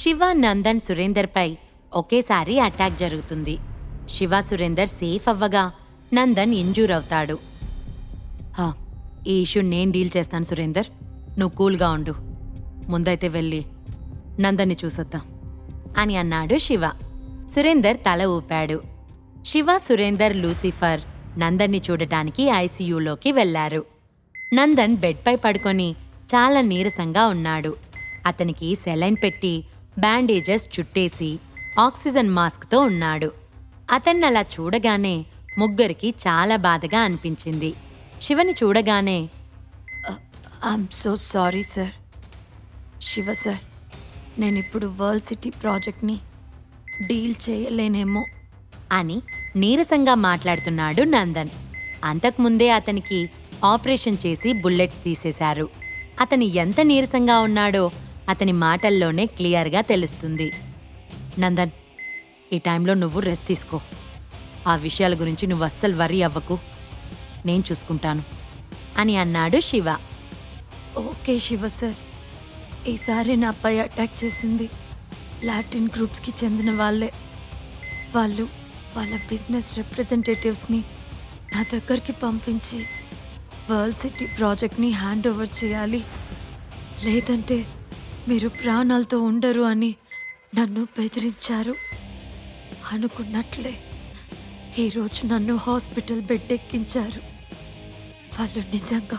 శివ నందన్ సురేందర్పై ఒకేసారి అటాక్ జరుగుతుంది. శివ సురేందర్ సేఫ్ అవ్వగా నందన్ ఇంజూర్ అవుతాడు. ఈ ఇష్యూ నేను డీల్ చేస్తాను సురేందర్. నువ్వు కూల్గా ఉండు. ముందైతే వెళ్ళి నందన్ని చూసొద్దాం అని అన్నాడు శివ. సురేందర్ తల ఊపాడు. శివ సురేందర్ లూసిఫర్ నందన్ని చూడటానికి ఐసీయూలోకి వెళ్ళారు నందన్ బెడ్పై పడుకొని చాలా నీరసంగా ఉన్నాడు. అతనికి సెలైన్ పెట్టి బ్యాండేజెస్ చుట్టేసి ఆక్సిజన్ మాస్క్తో ఉన్నాడు. అతన్ని అలా చూడగానే ముగ్గురికి చాలా బాధగా అనిపించింది. శివని చూడగానే I'm so sorry sir. Shiva sir నేను ఇప్పుడు వరల్డ్ సిటీ ప్రాజెక్ట్ని డీల్ చేయలేనేమో. అని నీరసంగా మాట్లాడుతున్నాడు నందన్. అంతకుముందే అతనికి ఆపరేషన్ చేసి బుల్లెట్స్ తీసేశారు. అతను ఎంత నీరసంగా ఉన్నాడో అతని మాటల్లోనే క్లియర్గా తెలుస్తుంది. నందన్ ఈ టైంలో నువ్వు రెస్ట్ తీసుకో. ఆ విషయాల గురించి నువ్వు అస్సలు వరీ అవ్వకు. నేను చూసుకుంటాను. అని అన్నాడు శివ. Okay Shiva sir. ఈసారి నాపై అటాక్ చేసింది లాటిన్ గ్రూప్స్కి చెందిన వాళ్ళే. వాళ్ళు వాళ్ళ బిజినెస్ రిప్రజెంటేటివ్స్ని నా దగ్గరికి పంపించి వరల్డ్ సిటీ ప్రాజెక్ట్ని హ్యాండ్ ఓవర్ చేయాలి. లేదంటే మీరు ప్రాణాలతో ఉండరు అని నన్ను బెదిరించారు. అనుకున్నట్లే ఈరోజు నన్ను హాస్పిటల్ బెడ్ ఎక్కించారు వాళ్ళు నిజంగా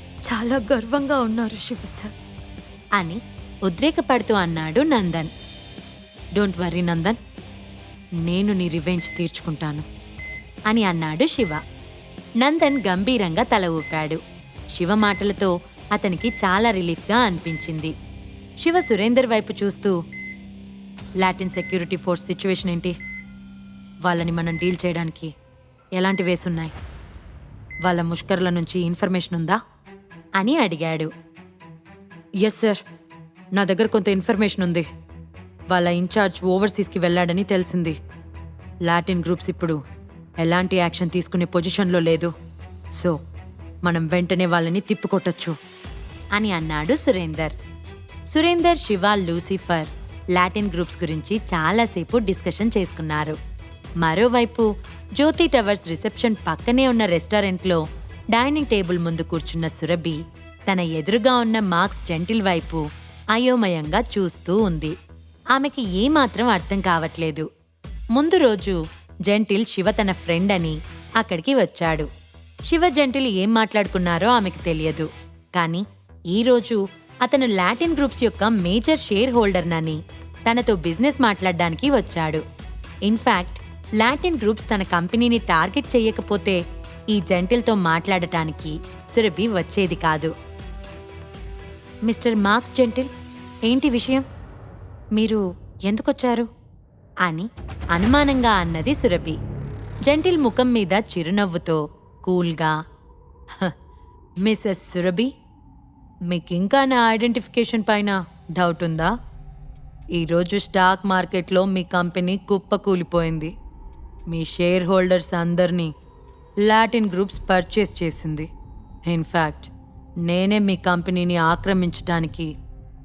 చాలా గర్వంగా ఉన్నారు శివ సార్. అని ఉద్రేకపడుతూ అన్నాడు నందన్. డోంట్ వరీ నందన్ నేను నీ రివెంజ్ తీర్చుకుంటాను అని అన్నాడు శివ. నందన్ గంభీరంగా తల ఊపాడు. శివ మాటలతో అతనికి చాలా రిలీఫ్గా అనిపించింది. శివ సురేందర్ వైపు చూస్తూ లాటిన్ సెక్యూరిటీ ఫోర్స్ సిచ్యువేషన్ ఏంటి? వాళ్ళని మనం డీల్ చేయడానికి ఎలాంటి వేసున్నాయి వాళ్ళ ముష్కర్ల నుంచి ఇన్ఫర్మేషన్ ఉందా? అని అడిగాడు. ఎస్ సార్ నా దగ్గర కొంత ఇన్ఫర్మేషన్ ఉంది. వాళ్ళ ఇన్ఛార్జ్ ఓవర్సీస్కి వెళ్ళాడని తెలిసింది. లాటిన్ గ్రూప్స్ ఇప్పుడు ఎలాంటి యాక్షన్ తీసుకునే పొజిషన్లో లేదు. సో మనం వెంటనే వాళ్ళని తిప్పుకొట్టచ్చు అని అన్నాడు Surender. Surender Shiva Lucifer Latin groups గురించి చాలాసేపు డిస్కషన్ చేసుకున్నారు. మరోవైపు జ్యోతి టవర్స్ రిసెప్షన్ పక్కనే ఉన్న రెస్టారెంట్లో డైనింగ్ టేబుల్ ముందు కూర్చున్న సురభి తన ఎదురుగా ఉన్న మార్క్స్ జెంటిల్ వైపు అయోమయంగా చూస్తూ ఉంది. ఆమెకి ఏమాత్రం అర్థం కావట్లేదు. ముందు రోజు జెంటిల్ శివ తన ఫ్రెండ్ అని అక్కడికి వచ్చాడు. శివ జెంటిల్ ఏం మాట్లాడుకున్నారో ఆమెకు తెలియదు. కానీ ఈరోజు అతను లాటిన్ గ్రూప్స్ యొక్క మేజర్ షేర్ హోల్డర్ నని. తనతో బిజినెస్ మాట్లాడడానికి వచ్చాడు. ఇన్ఫాక్ట్ లాటిన్ గ్రూప్స్ తన కంపెనీని టార్గెట్ చేయకపోతే ఈ జంటిల్తో మాట్లాడటానికి సురభి వచ్చేది కాదు. మిస్టర్ మార్క్స్ జెంటిల్ ఏంటి విషయం? మీరు ఎందుకొచ్చారు? అని అనుమానంగా అన్నది సురభి. జెంటిల్ ముఖం మీద చిరునవ్వుతో కూల్గా "హ, మిస్సెస్ సురభి మీకింకా నా ఐడెంటిఫికేషన్ పైన డౌట్ ఉందా ఈరోజు స్టాక్ మార్కెట్లో మీ కంపెనీ కుప్పకూలిపోయింది మీ షేర్ హోల్డర్స్ అందరినీ లాటిన్ గ్రూప్స్ పర్చేస్ చేసింది. ఇన్ఫ్యాక్ట్ నేనే మీ కంపెనీని ఆక్రమించటానికి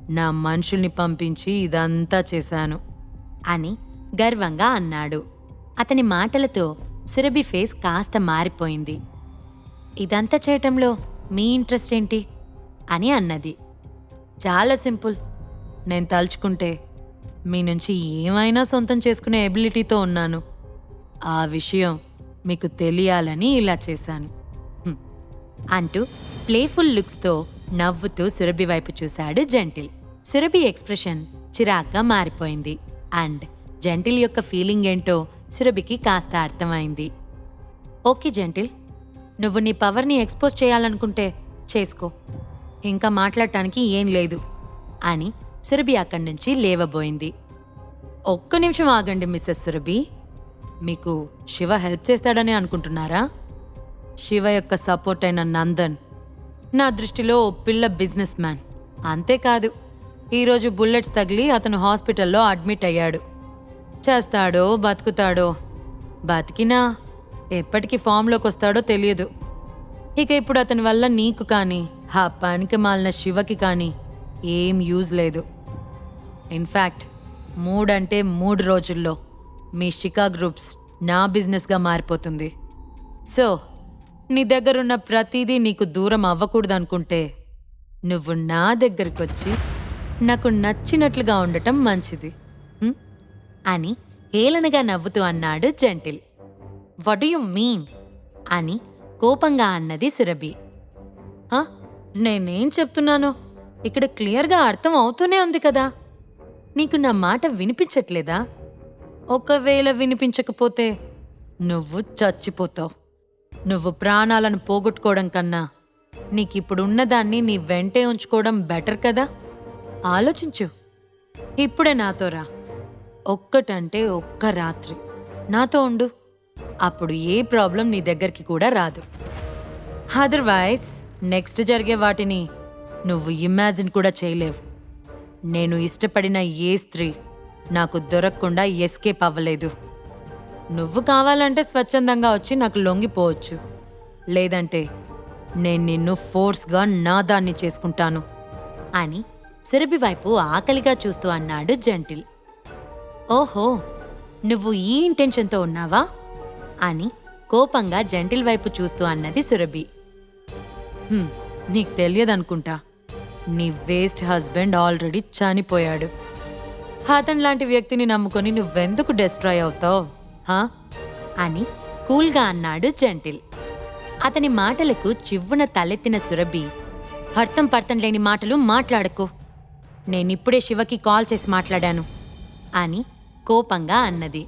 నా మనుషుల్ని పంపించి ఇదంతా చేశాను. అని గర్వంగా అన్నాడు. అతని మాటలతో సురభి ఫేస్ కాస్త మారిపోయింది. ఇదంతా చేయటంలో మీ ఇంట్రెస్ట్ ఏంటి? అని అన్నది. చాలా సింపుల్. నేను తలుచుకుంటే మీ నుంచి ఏమైనా సొంతం చేసుకునే ఎబిలిటీతో ఉన్నాను. ఆ విషయం మీకు తెలియాలని ఇలా చేశాను. అంటూ ప్లేఫుల్ లుక్స్తో నవ్వుతూ సురభి వైపు చూశాడు జెంటిల్. సురభి ఎక్స్ప్రెషన్ చిరాగ్గా మారిపోయింది. అండ్ జెంటిల్ యొక్క ఫీలింగ్ ఏంటో సురభికి కాస్త అర్థమైంది. ఓకే జెంటిల్ నువ్వు నీ పవర్ని ఎక్స్పోజ్ చేయాలనుకుంటే చేసుకో. ఇంకా మాట్లాడటానికి ఏం లేదు అని సురభి అక్కడి నుంచి లేవబోయింది. ఒక్క నిమిషం ఆగండి మిస్సెస్ సురభి. మీకు శివ హెల్ప్ చేస్తాడని అనుకుంటున్నారా? శివ యొక్క సపోర్ట్ అయిన నందన్ నా దృష్టిలో ఓ పిల్ల బిజినెస్ మ్యాన్. అంతేకాదు ఈరోజు బుల్లెట్స్ తగిలి అతను హాస్పిటల్లో అడ్మిట్ అయ్యాడు. చేస్తాడో బతుకుతాడో బతికినా ఎప్పటికి ఫామ్లోకి వస్తాడో తెలియదు. ఇక ఇప్పుడు అతని వల్ల నీకు కానీ ఆ పనికి మాలిన శివకి కానీ ఏం యూజ్ లేదు. ఇన్ఫ్యాక్ట్ మూడంటే మూడు రోజుల్లో మీ షికా గ్రూప్స్ నా బిజినెస్గా మారిపోతుంది. సో నీ దగ్గరున్న ప్రతిదీ నీకు దూరం అవ్వకూడదు అనుకుంటే నువ్వు నా దగ్గరికి వచ్చి నాకు నచ్చినట్లుగా ఉండటం మంచిది. అని హేళనగా నవ్వుతూ అన్నాడు జెంటిల్. వడ్ యు మీన్ అని కోపంగా అన్నది సురభి. నేనేం చెప్తున్నానో? ఇక్కడ క్లియర్గా అర్థం అవుతూనే ఉంది కదా. నీకు నా మాట వినిపించట్లేదా? ఒకవేళ వినిపించకపోతే నువ్వు చచ్చిపోతావు. నువ్వు ప్రాణాలను పోగొట్టుకోవడం కన్నా నీకిప్పుడు ఉన్నదాన్ని నీ వెంటే ఉంచుకోవడం బెటర్ కదా. ఆలోచించు. ఇప్పుడే నాతో రా. ఒక్కటంటే ఒక్క రాత్రి. నాతో ఉండు. అప్పుడు ఏ ప్రాబ్లం నీ దగ్గరికి కూడా రాదు. అదర్వైజ్ నెక్స్ట్ జరిగే వాటిని నువ్వు ఇమాజిన్ కూడా చేయలేవు. నేను ఇష్టపడిన ఏ స్త్రీ నాకు దొరకకుండా ఎస్కేప్ అవ్వలేదు. నువ్వు కావాలంటే స్వచ్ఛందంగా వచ్చి నాకు లొంగిపోవచ్చు. లేదంటే నేను నిన్ను ఫోర్స్గా నా దాన్ని చేసుకుంటాను. అని సురభి వైపు ఆకలిగా చూస్తూ అన్నాడు జంటిల్. ఓహో నువ్వు ఈ ఇంటెన్షన్తో ఉన్నావా? అని కోపంగా జంటిల్ వైపు చూస్తూ అన్నది సురభి. నీకు తెలియదనుకుంటా. నీ వేస్ట్ హస్బెండ్ ఆల్రెడీ చనిపోయాడు. హాతన్ లాంటి వ్యక్తిని నమ్ముకొని నువ్వెందుకు డిస్ట్రాయ్ అవుతావు హా? అని కూల్గా అన్నాడు జంటిల్. అతని మాటలకు చివ్వున తలెత్తిన సురభి అర్థం పర్థం లేని మాటలు మాట్లాడకు. నేనిప్పుడే శివకి కాల్ చేసి మాట్లాడాను అని కోపంగా అన్నది.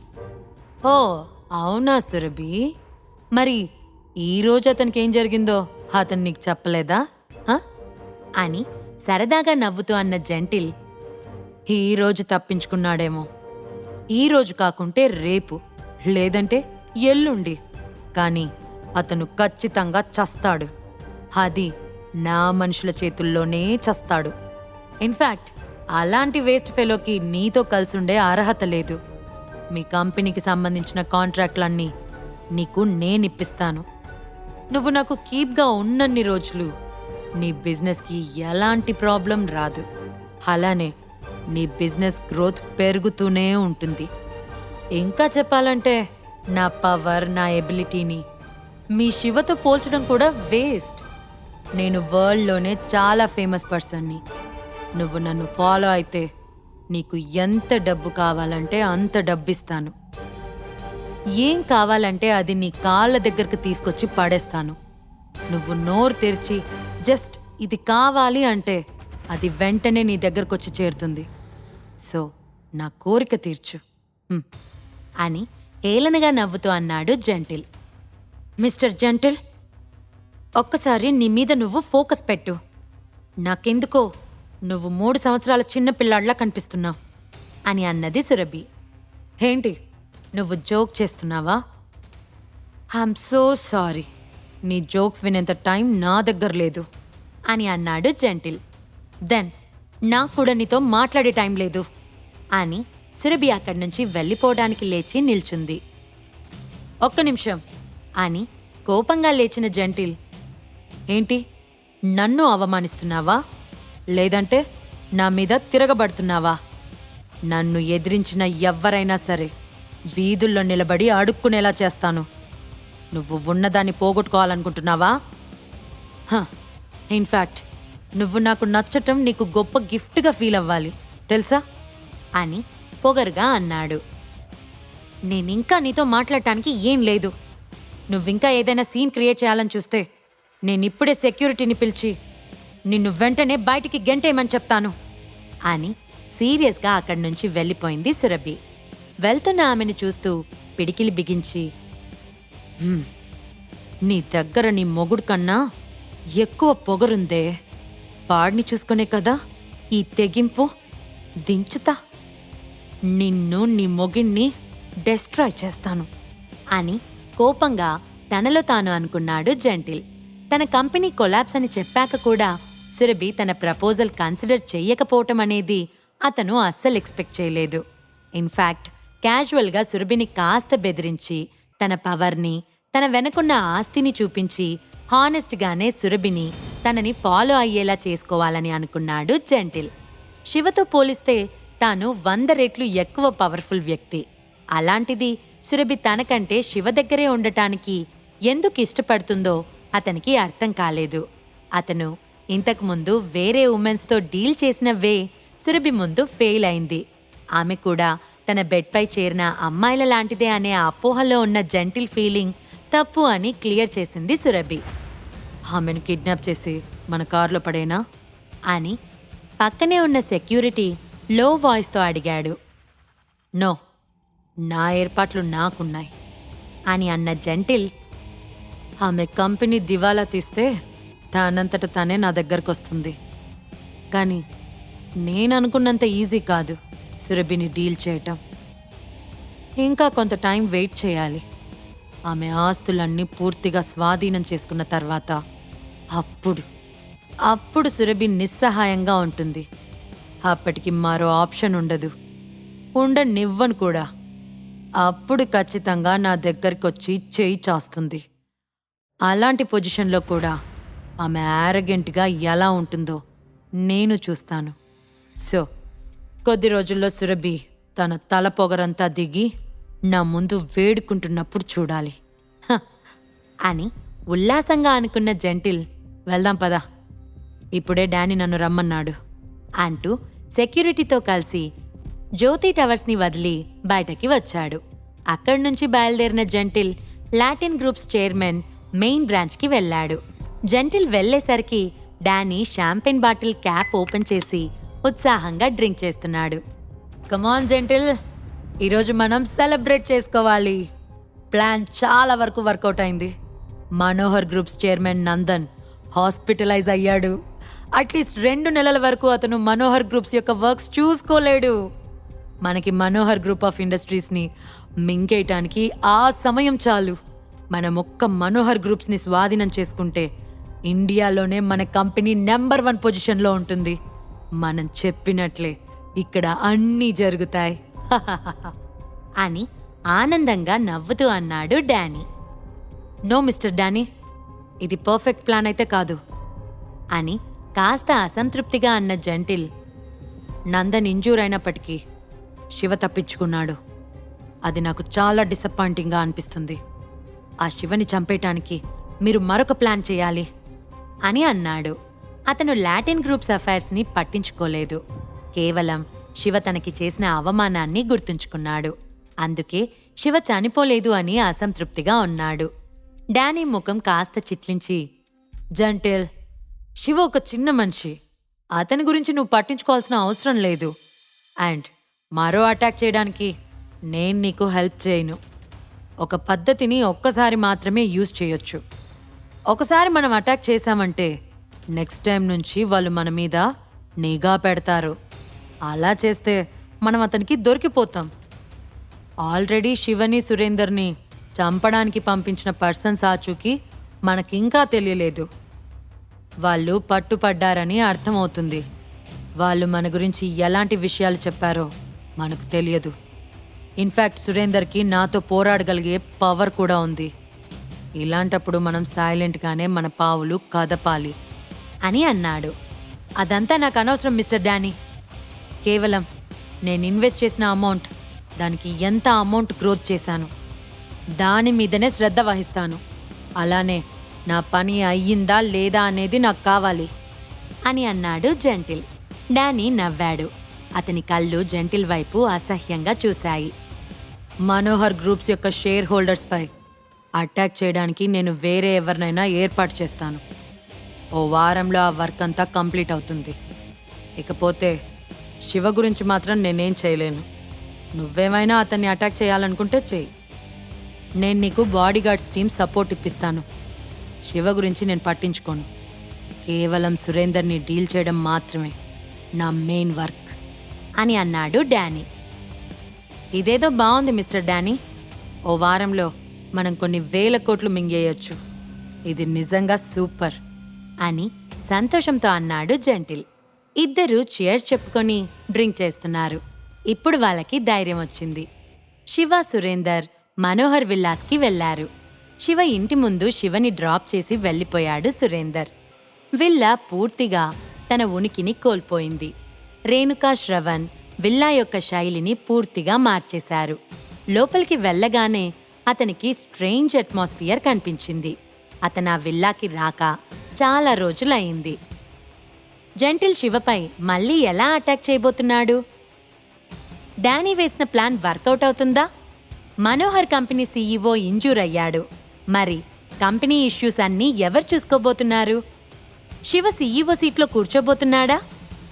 ఓ అవునా సురభి? మరి ఈరోజు అతనికి ఏం జరిగిందో అతను నీకు చెప్పలేదా? హ? అని సరదాగా నవ్వుతూ అన్న జంటిల్ ఈరోజు తప్పించుకున్నాడేమో. ఈరోజు కాకుంటే రేపు లేదంటే ఎల్లుండి. కానీ అతను ఖచ్చితంగా చస్తాడు. అది నా మనుషుల చేతుల్లోనే చస్తాడు. ఇన్ఫ్యాక్ట్ అలాంటి వేస్ట్ ఫెలోకి నీతో కలిసుండే అర్హత లేదు. మీ కంపెనీకి సంబంధించిన కాంట్రాక్ట్లన్నీ నీకు నేనిప్పిస్తాను. నువ్వు నాకు కీప్గా ఉన్నన్ని రోజులు నీ బిజినెస్కి ఎలాంటి ప్రాబ్లం రాదు. అలానే నీ బిజినెస్ గ్రోత్ పెరుగుతూనే ఉంటుంది. ఇంకా చెప్పాలంటే నా పవర్ నా ఎబిలిటీని మీ శివతో పోల్చడం కూడా వేస్ట్. నేను వరల్డ్లోనే చాలా ఫేమస్ పర్సన్ని. నువ్వు నన్ను ఫాలో అయితే నీకు ఎంత డబ్బు కావాలంటే అంత డబ్బిస్తాను. ఏం కావాలంటే అది నీ కాళ్ళ దగ్గరకు తీసుకొచ్చి పడేస్తాను. నువ్వు నోరు తెరిచి జస్ట్ ఇది కావాలి అంటే అది వెంటనే నీ దగ్గరకొచ్చి చేరుతుంది. సో నా కోరిక తీర్చు. అని హేళనగా నవ్వుతూ అన్నాడు జంటిల్. మిస్టర్ జంటిల్ ఒక్కసారి నీ మీద నువ్వు ఫోకస్ పెట్టు. నాకెందుకో నువ్వు మూడు సంవత్సరాల చిన్న పిల్లాడిలా కనిపిస్తున్నావు అని అన్నది సురభి. ఏంటి? నువ్వు జోక్ చేస్తున్నావా? ఐఎమ్ సో సారీ నీ జోక్స్ వినేంత టైం నా దగ్గర లేదు అని అన్నాడు జంటిల్. దెన్ నాకు కూడా నీతో మాట్లాడే టైం లేదు అని సురభి అక్కడి నుంచి వెళ్ళిపోవడానికి లేచి నిల్చుంది. ఒక్క నిమిషం అని కోపంగా లేచిన జంటిల్. ఏంటి? నన్ను అవమానిస్తున్నావా? లేదంటే నా మీద తిరగబడుతున్నావా? నన్ను ఎదిరించిన ఎవ్వరైనా సరే వీధుల్లో నిలబడి అడుక్కునేలా చేస్తాను. నువ్వు ఉన్నదాన్ని పోగొట్టుకోవాలనుకుంటున్నావా? హ, ఇన్ఫ్యాక్ట్ నువ్వు నాకు నచ్చటం నీకు గొప్ప గిఫ్ట్గా ఫీల్ అవ్వాలి తెలుసా? అని పొగరుగా అన్నాడు. నేనింకా నీతో మాట్లాడటానికి ఏం లేదు. నువ్వింకా ఏదైనా సీన్ క్రియేట్ చేయాలని చూస్తే నేనిప్పుడే సెక్యూరిటీని పిలిచి నిన్ను వెంటనే బయటికి గెంటేయమని చెప్తాను. అని సీరియస్గా అక్కడి నుంచి వెళ్ళిపోయింది సురభి. వెళ్తున్న ఆమెను చూస్తూ పిడికిలి బిగించి నీ దగ్గర నీ మొగుడు కన్నా ఎక్కువ పొగరుందే. వాడిని చూసుకునే కదా ఈ తెగింపు దించుతా. నిన్ను నీ మొగిణ్ణి డెస్ట్రాయ్ చేస్తాను. అని కోపంగా తనలో తాను అనుకున్నాడు జెంటిల్. తన కంపెనీ కొలాబ్స్ అని చెప్పాక కూడా సురభి తన ప్రపోజల్ కన్సిడర్ చెయ్యకపోవటం అనేది అతను అస్సలు ఎక్స్పెక్ట్ చేయలేదు. ఇన్ఫాక్ట్ క్యాజువల్గా సురభిని కాస్త బెదిరించి తన పవర్ని తన వెనకున్న ఆస్తిని చూపించి హానెస్ట్గానే సురభిని తనని ఫాలో అయ్యేలా చేసుకోవాలని అనుకున్నాడు జంటిల్. శివతో పోలిస్తే తాను వంద రెట్లు ఎక్కువ పవర్ఫుల్ వ్యక్తి. అలాంటిది సురభి తనకంటే శివ దగ్గరే ఉండటానికి ఎందుకు ఇష్టపడుతుందో అతనికి అర్థం కాలేదు. అతను ఇంతకుముందు వేరే ఉమెన్స్తో డీల్ చేసిన వే సురభి ముందు ఫెయిల్ అయింది. ఆమె కూడా తన బెడ్పై చేరిన అమ్మాయిల లాంటిదే అనే అపోహలో ఉన్న జెంటిల్ ఫీలింగ్ తప్పు అని క్లియర్ చేసింది సురభి. ఆమెను కిడ్నాప్ చేసి మన కారులో పడేనా? అని పక్కనే ఉన్న సెక్యూరిటీ లో వాయిస్తో అడిగాడు. నో నా ఏర్పాట్లు నాకున్నాయి. అని అన్న జెంటిల్ ఆమె కంపెనీ దివాలా తీస్తే తనంతట తానే నా దగ్గరకు వస్తుంది కానీ నేను అనుకున్నంత ఈజీ కాదు సురభిని డీల్ చేయటం. ఇంకా కొంత టైం వెయిట్ చేయాలి. ఆమె ఆస్తులన్నీ పూర్తిగా స్వాధీనం చేసుకున్న తర్వాత అప్పుడు అప్పుడు సురభి నిస్సహాయంగా ఉంటుంది. అప్పటికి మరో ఆప్షన్ ఉండదు. ఉండనివ్వను కూడా. అప్పుడు ఖచ్చితంగా నా దగ్గరికి వచ్చి చేయి చాస్తుంది. అలాంటి పొజిషన్లో కూడా ఆమె యారగెంట్గా ఎలా ఉంటుందో నేను చూస్తాను. సో కొద్ది రోజుల్లో సురభి తన తల పొగరంతా దిగి నా ముందు వేడుకుంటున్నప్పుడు చూడాలి. హ, అని ఉల్లాసంగా అనుకున్న జెంటిల్ వెళ్దాం పదా. ఇప్పుడే డానీ నన్ను రమ్మన్నాడు అంటూ సెక్యూరిటీతో కలిసి జ్యోతి టవర్స్ని వదిలి బయటకి వచ్చాడు. అక్కడి నుంచి బయలుదేరిన Gentle Latin groups chairman main బ్రాంచ్కి వెళ్ళాడు. జెంటిల్ వెళ్ళేసరికి Danny champagne bottle cap open చేసి ఉత్సాహంగా డ్రింక్ చేస్తున్నాడు. Come on Gentle. ఈరోజు మనం సెలబ్రేట్ చేసుకోవాలి. ప్లాన్ చాలా వరకు వర్కౌట్ అయింది. Manohar groups chairman Nandan hospitalize అయ్యాడు. అట్లీస్ట్ రెండు నెలల వరకు అతను మనోహర్ గ్రూప్స్ యొక్క వర్క్స్ చూసుకోలేడు. మనకి మనోహర్ గ్రూప్ ఆఫ్ ఇండస్ట్రీస్ని మింగేయటానికి ఆ సమయం చాలు. మనం ఒక్క మనోహర్ గ్రూప్స్ని స్వాధీనం చేసుకుంటే ఇండియాలోనే మన కంపెనీ నెంబర్ వన్ పొజిషన్లో ఉంటుంది. మనం చెప్పినట్లే ఇక్కడ అన్నీ జరుగుతాయి. అని ఆనందంగా నవ్వుతూ అన్నాడు డానీ. నో మిస్టర్ డానీ ఇది పర్ఫెక్ట్ ప్లాన్ అయితే కాదు. అని కాస్త అసంతృప్తిగా అన్న జంటిల్ నందన్ ఇంజూర్ అయినప్పటికీ శివ తప్పించుకున్నాడు. అది నాకు చాలా డిసప్పాయింటింగ్గా అనిపిస్తుంది. ఆ శివని చంపేయటానికి మీరు మరొక ప్లాన్ చేయాలి. అని అన్నాడు. అతను లాటిన్ గ్రూప్స్ అఫైర్స్ని పట్టించుకోలేదు. కేవలం శివ తనకి చేసిన అవమానాన్ని గుర్తుంచుకున్నాడు. అందుకే శివ చనిపోలేదు అని అసంతృప్తిగా ఉన్నాడు. డానీ ముఖం కాస్త చిట్లించి జంటిల్ శివ ఒక చిన్న మనిషి. అతని గురించి నువ్వు పట్టించుకోవాల్సిన అవసరం లేదు. అండ్ మరో అటాక్ చేయడానికి నేను నీకు హెల్ప్ చేయను. ఒక పద్ధతిని ఒక్కసారి మాత్రమే యూజ్ చేయొచ్చు. ఒకసారి మనం అటాక్ చేశామంటే నెక్స్ట్ టైం నుంచి వాళ్ళు మన మీద నిఘా పెడతారు. అలా చేస్తే మనం అతనికి దొరికిపోతాం. ఆల్రెడీ శివని సురేందర్ని చంపడానికి పంపించిన పర్సన్స్ సాచుకి మనకింకా తెలియలేదు. వాళ్ళు పట్టుపడ్డారని అర్థమవుతుంది. వాళ్ళు మన గురించి ఎలాంటి విషయాలు చెప్పారో మనకు తెలియదు. ఇన్ఫ్యాక్ట్ సురేందర్కి నాతో పోరాడగలిగే పవర్ కూడా ఉంది. ఇలాంటప్పుడు మనం సైలెంట్గానే మన పావులు కదపాలి అని అన్నాడు. అదంతా నాకు అనవసరం మిస్టర్ డానీ. కేవలం నేను ఇన్వెస్ట్ చేసిన అమౌంట్ దానికి ఎంత అమౌంట్ గ్రోత్ చేశాను దాని మీదనే శ్రద్ధ వహిస్తాను. అలానే నా పని అయ్యిందా లేదా అనేది నాకు కావాలి అని అన్నాడు జెంటిల్. డానీ నవ్వాడు. అతని కళ్ళు జెంటిల్ వైపు అసహ్యంగా చూశాయి. మనోహర్ గ్రూప్స్ యొక్క షేర్ హోల్డర్స్పై అటాక్ చేయడానికి నేను వేరే ఎవరినైనా ఏర్పాటు చేస్తాను. ఓ వారంలో ఆ వర్క్ అంతా కంప్లీట్ అవుతుంది. ఇకపోతే శివ గురించి మాత్రం నేనేం చేయలేను. నువ్వేమైనా అతన్ని అటాక్ చేయాలనుకుంటే చెయ్యి నేను నీకు బాడీగార్డ్స్ టీం సపోర్ట్ ఇప్పిస్తాను. శివ గురించి నేను పట్టించుకోను. కేవలం సురేందర్ని డీల్ చేయడం మాత్రమే నా మెయిన్ వర్క్. అని అన్నాడు డానీ. ఇదేదో బాగుంది మిస్టర్ డానీ. ఓ వారంలో మనం కొన్ని వేల కోట్లు మింగేయొచ్చు. ఇది నిజంగా సూపర్. అని సంతోషంతో అన్నాడు జెంటిల్. ఇద్దరు చీర్స్ చెప్పుకొని డ్రింక్ చేస్తున్నారు. ఇప్పుడు వాళ్ళకి ధైర్యం వచ్చింది. శివ సురేందర్ మనోహర్ విల్లాస్కి వెళ్ళారు శివ ఇంటి ముందు శివని డ్రాప్ చేసి వెళ్ళిపోయాడు సురేందర్. విల్లా పూర్తిగా తన ఉనికిని కోల్పోయింది. రేణుకా శ్రవణ్ విల్లా యొక్క శైలిని పూర్తిగా మార్చేశారు. లోపలికి వెళ్ళగానే అతనికి స్ట్రేంజ్ అట్మాస్ఫియర్ కనిపించింది. అతను ఆ విల్లాకి రాక చాలా రోజులయ్యింది. జెంటిల్ శివపై మళ్ళీ ఎలా అటాక్ చేయబోతున్నాడు? డానీ వేసిన ప్లాన్ వర్కౌట్ అవుతుందా? మనోహర్ కంపెనీ సీఈఓ ఇంజూర్ అయ్యాడు మరి కంపెనీ ఇష్యూస్ అన్నీ ఎవరు చూసుకోబోతున్నారు? శివ సీఈఓ సీట్లో కూర్చోబోతున్నాడా?